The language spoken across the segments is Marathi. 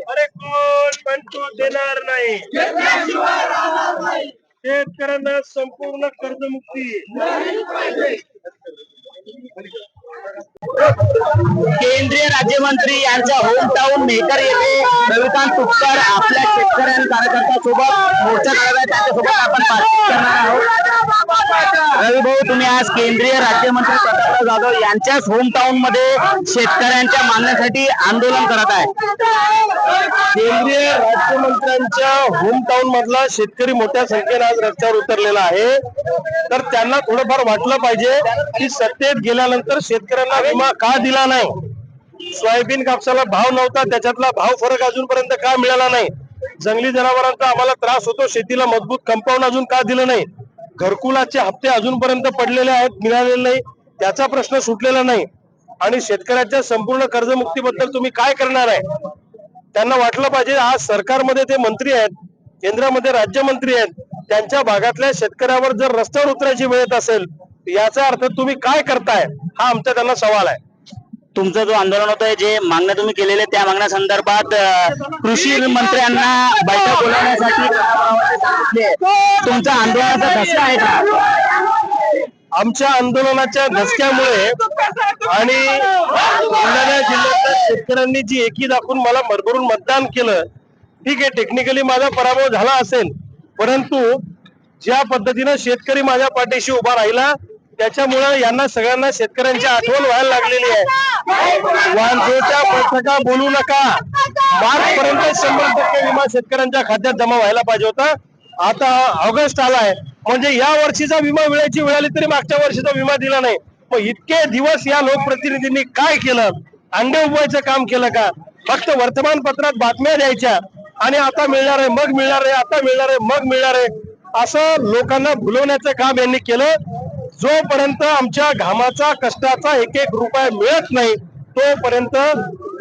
अरे कोण पण देणार नाही? शेतकऱ्यांना संपूर्ण कर्जमुक्ती. केंद्रीय राज्यमंत्री यांच्या होम टाऊन मेकर येथे रविकांत तुपकर आपल्या शेतकऱ्यांन कार्यकर्त्यांसोबत मोर्चा काढत त्याच्यासोबत आपण बातचीत करणार रवी भाऊ तुम्ही आज केंद्रीय राज्यमंत्री प्रतापराव जाधव यांच्याच होम टाउनमध्ये शेतकऱ्यांच्या मागण्यासाठी आंदोलन करत आहे. केंद्रीय राज्यमंत्र्यांच्या होम टाउन मधला शेतकरी मोठ्या संख्येने आज रस्त्यावर उतरलेला आहे. तर त्यांना थोडंफार वाटलं पाहिजे की सत्तेत गेल्यानंतर शेतकऱ्यांना विमा का दिला नाही? सोयाबीन कापसाला भाव नव्हता त्याच्यातला भाव फरक अजूनपर्यंत का मिळाला नाही? जंगली जनावरांचा आम्हाला त्रास होतो शेतीला मजबूत कंपाऊंड अजून का दिलं नाही? घरकुलाचे हप्ते अजूनपर्यंत पडलेले आहेत मिळालेले नाही. त्याचा प्रश्न सुटलेला नाही. आणि शेतकऱ्याच्या संपूर्ण कर्जमुक्तीबद्दल तुम्ही काय करणार आहे? त्यांना वाटलं पाहिजे आज सरकारमध्ये ते मंत्री आहेत केंद्रामध्ये राज्यमंत्री आहेत त्यांच्या भागातल्या शेतकऱ्यावर जर रस्त्यावर उतरायची वेळ येत असेल याचा अर्थ तुम्ही काय करताय? हा आमचा त्यांना सवाल आहे. तुमचं जो आंदोलन होतं जे मागण्या तुम्ही केलेल्या त्या मागण्या संदर्भात कृषी मंत्र्यांना बैठक बोलवण्यासाठी तुमचा आंदोलनाचा धसका आहे का? आमच्या आंदोलनाच्या धसक्यामुळे आणि बुलढाणा जिल्ह्यातल्या शेतकऱ्यांनी जी एकी दाखवून मला भरभरून मतदान केलं ठीक आहे टेक्निकली माझा पराभव झाला असेल परंतु ज्या पद्धतीनं शेतकरी माझ्या पाठीशी उभा राहिला त्याच्यामुळे यांना सगळ्यांना शेतकऱ्यांची आठवण व्हायला लागलेली आहे. वांद्रेच्या बैठका बोलू नका. मार्च पर्यंत शंभर टक्के विमा शेतकऱ्यांच्या खात्यात जमा व्हायला पाहिजे होता. आता ऑगस्ट आलाय. म्हणजे या वर्षीचा विमा मिळायची वेळ आली तरी मागच्या वर्षीचा विमा दिला नाही. मग इतके दिवस या लोकप्रतिनिधींनी काय केलं? अंडे उभवायचं काम केलं का? फक्त वर्तमानपत्रात बातम्या द्यायच्या. आणि आता मिळणार आहे मग मिळणार आहे आता मिळणार आहे मग मिळणार आहे. असं लोकांना भुलवण्याचं काम यांनी केलं. जोपर्यंत आमच्या घामाचा कष्टाचा एक एक रुपया मिळत नाही तोपर्यंत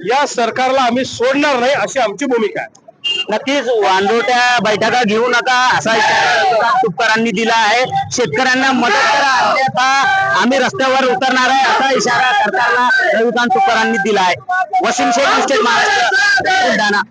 या सरकारला आम्ही सोडणार नाही अशी आमची भूमिका आहे. नक्कीच वांदोट्या बैठका घेऊ नका असा इशारा तुपकरांनी दिला आहे. शेतकऱ्यांना मदत करा अन्यथा आम्ही रस्त्यावर उतरणार आहे असा इशारा सरकारला रविकांत तुपकरांनी दिला आहे. वसीम शेख महाराष्ट्र बुलढाणा.